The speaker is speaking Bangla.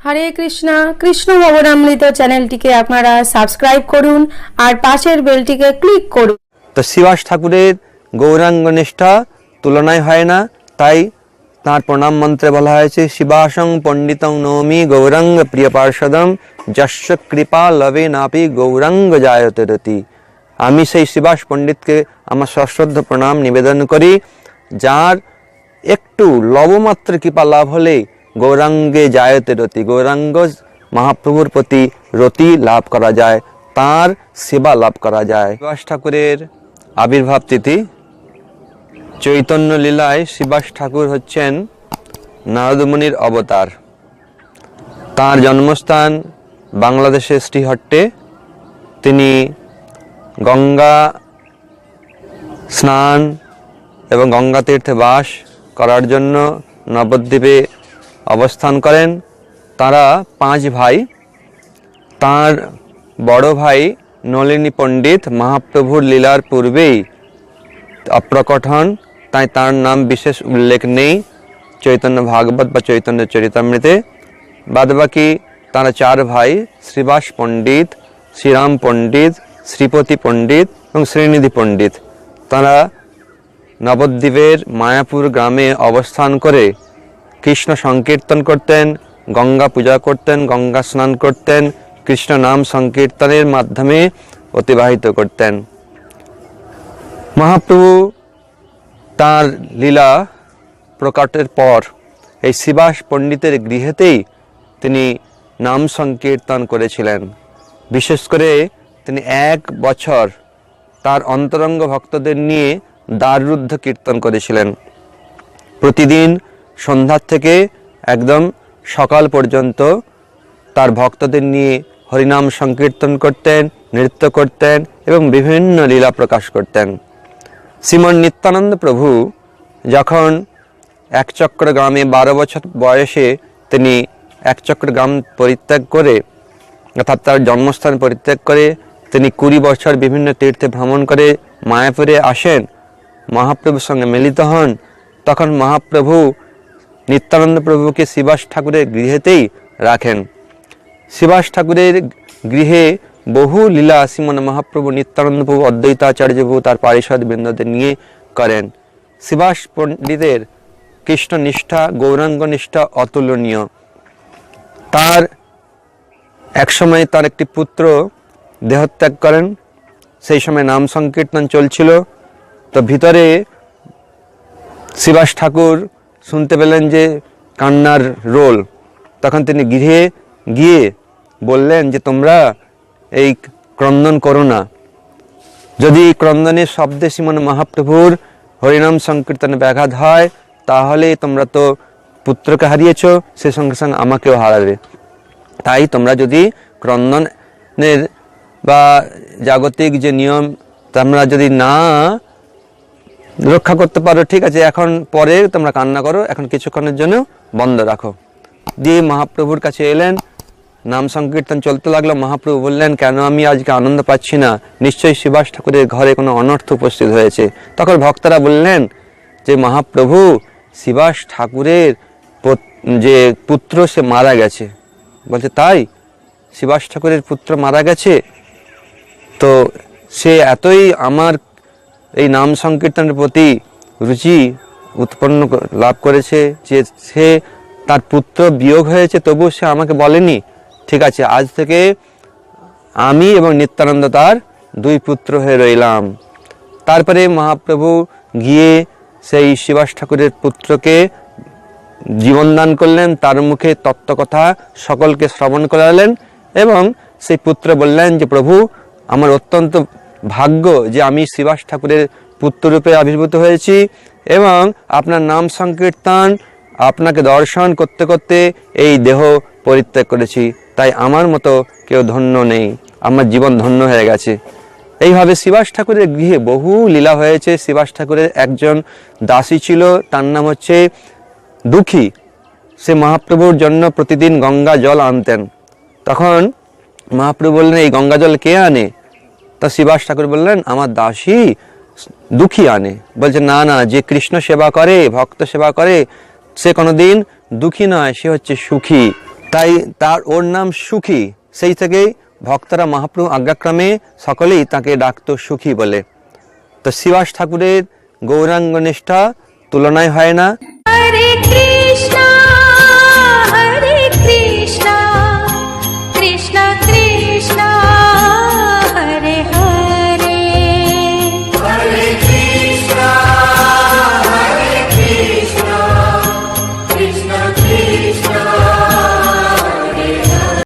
হরে কৃষ্ণা, কৃষ্ণ ভবনামৃত চ্যানেলটিকে আপনারা সাবস্ক্রাইব করুন আর পাশের বেলটিকে ক্লিক করুন। তো শিবাস ঠাকুরের গৌরাঙ্গ নিষ্ঠা তুলনায় হয় না, তাই তাঁর প্রণাম মন্ত্রে বলা হয়েছে শিবাসং পণ্ডিতং নৌমি গৌরাঙ্গ প্রিয় পার্ষদম যশ কৃপা লবে নাপি গৌরাঙ্গ জায়তে রতি। আমি সেই শিবাস পণ্ডিতকে আমার সশ্রদ্ধ প্রণাম নিবেদন করি, যার একটু লবমাত্র কৃপা লাভ হলে গৌরাঙ্গে জায়তে রতি, গৌরাঙ্গ মহাপ্রভুর প্রতি রতি লাভ করা যায়, তার সেবা লাভ করা যায়। শিবাস ঠাকুরের আবির্ভাব তিথি, চৈতন্য লীলায় শিবাস ঠাকুর হচ্ছেন নারদমুনির অবতার। তার জন্মস্থান বাংলাদেশের শ্রীহট্টে। তিনি গঙ্গা স্নান এবং গঙ্গা তীর্থে বাস করার জন্য নবদ্বীপে অবস্থান করেন। তারা পাঁচ ভাই। তার বড় ভাই নলিনী পণ্ডিত মহাপ্রভুর লীলার পূর্বেই অপ্রকট হন। তাই তার নাম বিশেষ উল্লেখ নেই। চৈতন্য ভাগবত বা চৈতন্য চরিতামৃতে। বাদবাকি তারা চার ভাই শ্রীবাস পণ্ডিত, শ্রীরাম পণ্ডিত, শ্রীপতি পণ্ডিত এবং শ্রীনিধি পণ্ডিত। তারা নবদ্বীপের মায়াপুর গ্রামে অবস্থান করে কৃষ্ণ সংকীর্তন করতেন, গঙ্গা পূজা করতেন, গঙ্গা স্নান করতেন, কৃষ্ণ নাম সংকীর্তনের মাধ্যমে অতিবাহিত করতেন। মহাপ্রভু তার লীলা প্রকাটের পর এই শিবাস পণ্ডিতের গৃহেতেই তিনি নাম সংকীর্তন করেছিলেন। বিশেষ করে তিনি এক বছর তার অন্তরঙ্গ ভক্তদের নিয়ে দ্বাররুদ্ধ কীর্তন করেছিলেন। প্রতিদিন সন্ধ্যার থেকে একদম সকাল পর্যন্ত তার ভক্তদের নিয়ে হরিনাম সংকীর্তন করতেন, নৃত্য করতেন এবং বিভিন্ন লীলা প্রকাশ করতেন। শ্রীমন নিত্যানন্দ প্রভু যখন একচক্র গ্রামে বারো বছর বয়সে তিনি একচক্র গ্রাম পরিত্যাগ করে, অর্থাৎ তার জন্মস্থান পরিত্যাগ করে, তিনি কুড়ি বছর বিভিন্ন তীর্থে ভ্রমণ করে মায়াপুরে আসেন, মহাপ্রভুর সঙ্গে মিলিত হন, তখন মহাপ্রভু নিত্যানন্দ প্রভুকে শিবাস ঠাকুরের গৃহেতেই রাখেন। শিবাস ঠাকুরের গৃহে বহু লীলা শ্রীমন মহাপ্রভু নিত্যানন্দ প্রভু, অদ্বৈতাচার্য প্রভু, তার পারিষদ বৃন্দদের নিয়ে করেন। শিবাস পণ্ডিতের কৃষ্ণ নিষ্ঠা গৌরাঙ্গ নিষ্ঠা অতুলনীয়। তার একসময় তার একটি পুত্র দেহত্যাগ করেন। সেই সময় নাম সংকীর্তন চলছিল। তো ভিতরে শিবাস ঠাকুর শুনতে পেলেন যে কান্নার রোল। তখন তিনি গৃহে গিয়ে বললেন যে, তোমরা এই ক্রন্দন করো না। যদি ক্রন্দনের শব্দে শ্রীমন মহাপ্রভুর হরিনাম সংকীর্তনে ব্যাঘাত হয়, তাহলে তোমরা তো পুত্রকে হারিয়েছ, সে সঙ্গে সঙ্গে আমাকেও হারাবে। তাই তোমরা যদি ক্রন্দনের বা জাগতিক যে নিয়ম, তোমরা যদি না রক্ষা করতে পারো, ঠিক আছে? এখন পরে তোমরা কান্না করো, এখন কিছুক্ষণের জন্য বন্ধ রাখো। দিয়ে মহাপ্রভুর কাছে এলেন, নাম সংকীর্তন চলতে লাগল। মহাপ্রভু বললেন, কেন আমি আজকে আনন্দ পাচ্ছি না? নিশ্চয়ই শিবাস ঠাকুরের ঘরে কোনো অনর্থ উপস্থিত হয়েছে। তখন ভক্তরা বললেন, যে মহাপ্রভু শিবাস ঠাকুরের যে পুত্র সে মারা গেছে। বলছে, তাই? শিবাস ঠাকুরের পুত্র মারা গেছে? তো সে এতই আমার এই নাম সংকীর্তনের প্রতি রুচি উৎপন্ন লাভ করেছে যে সে তার পুত্র বিয়োগ হয়েছে, তবু সে আমাকে বলেনি, ঠিক আছে, আজ থেকে আমি এবং নিত্যানন্দ তার দুই পুত্র হয়ে রইলাম। তারপরে মহাপ্রভু গিয়ে সেই শিবাস ঠাকুরের পুত্রকে জীবনদান করলেন, তার মুখে তত্ত্বকথা সকলকে শ্রবণ করালেন এবং সেই পুত্র বললেন যে, প্রভু, আমার অত্যন্ত ভাগ্য যে আমি শিবাস ঠাকুরের পুত্ররূপে আবির্ভূত হয়েছি এবং আপনার নাম সংকীর্তন, আপনাকে দর্শন করতে করতে এই দেহ পরিত্যাগ করেছি। তাই আমার মতো কেউ ধন্য নেই। আমার জীবন ধন্য হয়ে গেছে। এইভাবে শিবাস ঠাকুরের গৃহে বহু লীলা হয়েছে। শিবাস ঠাকুরের একজন দাসী ছিল, তার নাম হচ্ছে দুঃখী। সে মহাপ্রভুর জন্য প্রতিদিন গঙ্গা জল আনতেন। তখন মহাপ্রভু বললেন, এই গঙ্গা জল কে আনে? তা শিবাস ঠাকুর বললেন, আমার দাসী দুঃখী আনে। বলছে, না না, যে কৃষ্ণ সেবা করে, ভক্ত সেবা করে, সে কোনোদিন দুঃখী নয়, সে হচ্ছে সুখী। তাই তার ওর নাম সুখী। সেই থেকেই ভক্তরা মহাপ্রভু আজ্ঞাক্রমে সকলেই তাকে ডাকতো সুখী বলে। তো শিবাস ঠাকুরের গৌরাঙ্গ নিষ্ঠা তুলনায় হয় না।